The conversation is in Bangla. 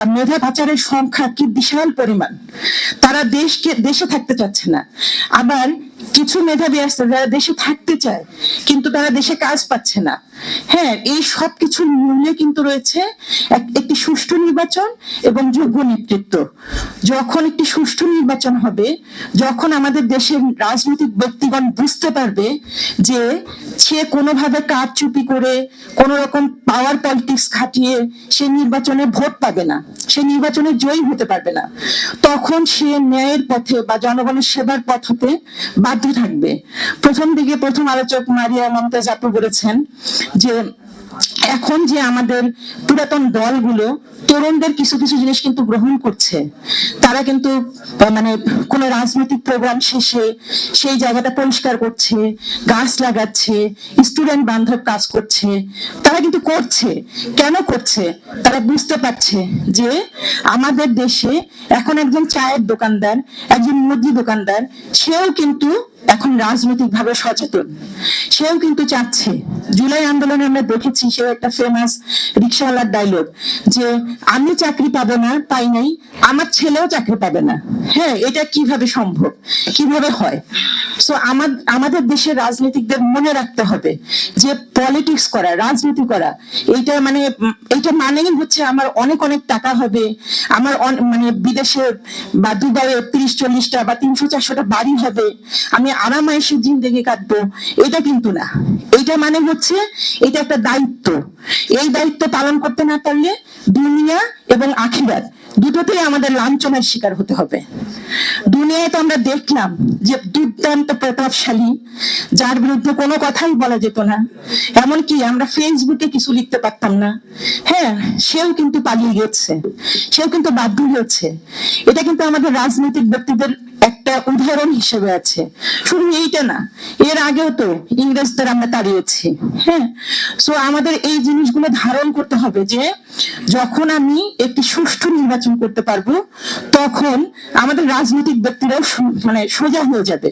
মেধা পাচারের সংখ্যা কি বিশাল পরিমাণ? তারা দেশকে দেশে থাকতে চাচ্ছে না। আবার কিছু মেধাবী আছে যারা দেশে থাকতে চায়, কিন্তু তারা দেশে কাজ পাচ্ছে না। হ্যাঁ এই সব কিছুর মূলে কিন্তু রয়েছে একটি সুষ্ঠু নির্বাচন এবং যোগ্য নেতৃত্ব। যখন একটি সুষ্ঠু নির্বাচন হবে, যখন আমাদের দেশের রাজনৈতিক ব্যক্তিগণ বুঝতে পারবে যে সে কোনোভাবে কারচুপি করে কোন রকম পাওয়ার পলিটিক্স খাটিয়ে সে নির্বাচনে ভোট পাবে না, সে নির্বাচনে জয়ী হতে পারবে না, তখন সে ন্যায়ের পথে বা জনগণের সেবার পথ হতে বাধ্য থাকবে। প্রথম দিকে প্রথম আলোচক মারিয়া মমতাজ আপু বলেছেন যে এখন যে আমাদের পুরাতন দলগুলো, তরুণদের কিছু কিছু জিনিস কিন্তু গ্রহণ করছে। তারা কিন্তু মানে কোন রাজনৈতিক প্রোগ্রাম শেষে সেই জায়গাটা পরিষ্কার করছে, গাছ লাগাচ্ছে স্টুডেন্ট বান্ধব কাজ করছে। তারা কিন্তু করছে। কেন করছে? তারা বুঝতে পারছে যে আমাদের দেশে এখন একজন চায়ের দোকানদার, একজন মুদি দোকানদার, সেও কিন্তু এখন রাজনৈতিক ভাবে সচেতন। সেও কিন্তু চাচ্ছে। জুলাই আন্দোলনে আমরা দেখেছি সেও একটা ফেমাস রিক্সাওয়ালার ডায়লগ যে, আমি চাকরি পাবো না পাই নাই। আমার ছেলেও চাকরি পাবে না। হ্যাঁ এটা কীভাবে সম্ভব? কীভাবে হয়? সো আমাদের দেশের রাজনীতিকদের মনে রাখতে হবে যে পলিটিক্স করা, রাজনীতি করা এইটা মানে এইটা মানেই হচ্ছে আমার অনেক অনেক টাকা হবে। আমার মানে বিদেশে বা দুবাইয়ে তিরিশ, চল্লিশটা বা তিনশো, চারশোটা বাড়ি হবে। আমি আরাম আরামায়েশে জিন্দেগি কাটবো। এটা কিন্তু না। এটা মানে হচ্ছে এটা একটা দায়িত্ব। এই দায়িত্ব পালন করতে না পারলে দুনিয়া এবং আখিরাত দুটোতেই আমাদের লাঞ্ছনার শিকার হতে হবে। দুনিয়ায় তো আমরা দেখলাম যে দুর্দান্ত প্রতাপশালী, যার বিরুদ্ধে কোনো কথাই বলা যেত না। এমনকি আমরা ফেসবুকে কিছু লিখতে পারতাম না। হ্যাঁ সেও কিন্তু পালিয়ে গেছে। সেও কিন্তু বাধ্য হয়েছে। এটা কিন্তু আমাদের রাজনৈতিক ব্যক্তিদের একটা উদাহরণ হিসেবে আছে। শুধু এইটা না, এর আগেও তো ইংরেজদের আমরা তাড়িয়েছি। হ্যাঁ সো আমাদের এই জিনিসগুলো ধারণ করতে হবে যে যখন আমি একটি সুষ্ঠু নির্বাচন করতে পারব, তখন আমাদের রাজনৈতিক ব্যক্তিরাও মানে সোজা হয়ে যাবে।